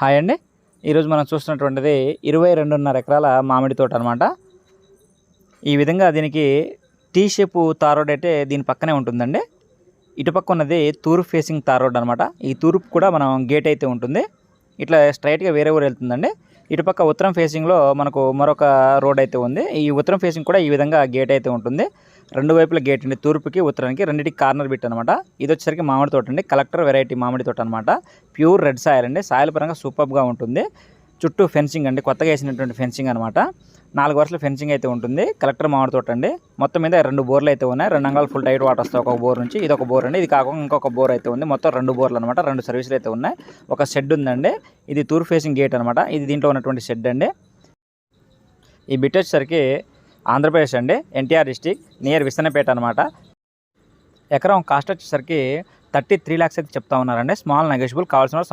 Hi అండి. ఈరోజు మనం చూస్తున్నటువంటిది ఇరవై రెండున్నర ఎకరాల మామిడి తోట అనమాట ఈ విధంగా దీనికి టీ షేపు తార్ రోడ్ అయితే దీని పక్కనే ఉంటుందండి. ఇటుపక్క ఉన్నది తూర్పు ఫేసింగ్ తార్ రోడ్ అనమాట ఈ తూర్పు కూడా మనం గేట్ అయితే ఉంటుంది. ఇట్లా స్ట్రైట్గా వేరే ఊరు వెళ్తుందండి. ఇటుపక్క ఉత్తరం ఫేసింగ్లో మనకు మరొక రోడ్ అయితే ఉంది. ఈ ఉత్తరం ఫేసింగ్ కూడా ఈ విధంగా గేట్ అయితే ఉంటుంది. రెండు వైపుల గేట్ అండి తూర్పుకి ఉత్తరానికి రెండింటికి కార్నర్ బిట్ అనమాట ఇది వచ్చేసరికి మామిడి తోట అండి. కలెక్టర్ వెరైటీ మామిడి తోట అనమాట ప్యూర్ రెడ్ సాయిల్ అండి. సాయిల్ పరంగా సూపర్గా ఉంటుంది. చుట్టూ ఫెన్సింగ్ అండి. కొత్తగా వేసినటువంటి ఫెన్సింగ్ అనమాట నాలుగు వరుసల ఫెన్సింగ్ అయితే ఉంటుంది. కలెక్టర్ మామిడి తోట అండి. మొత్తం మీద రెండు బోర్లు అయితే ఉన్నాయి. రెండు అంగాలు ఫుల్ టైట్ వాటర్ వస్తాయి. ఒక బోర్ నుంచి ఇది ఒక బోర్ అండి. ఇది కాకుండా ఇంకొక బోర్ అయితే ఉంది. మొత్తం రెండు బోర్లు అనమాట రెండు సర్వీసులు అయితే ఉన్నాయి. ఒక షెడ్ ఉందండి. ఇది తూర్పు ఫేసింగ్ గేట్ అనమాట ఇది దీంట్లో ఉన్నటువంటి షెడ్ అండి. ఈ బిట్ వచ్చేసరికి ఆంధ్రప్రదేశ్ అండి ఎన్టీఆర్ డిస్టిక్ నియర్ విసనపేట అనమాట ఎకరం కాస్ట్ వచ్చేసరికి థర్టీ త్రీ ల్యాక్స్ అయితే చెప్తా ఉన్నారండి. స్మాల్ నెగోషియబుల్ కావాల్సిన వాళ్ళు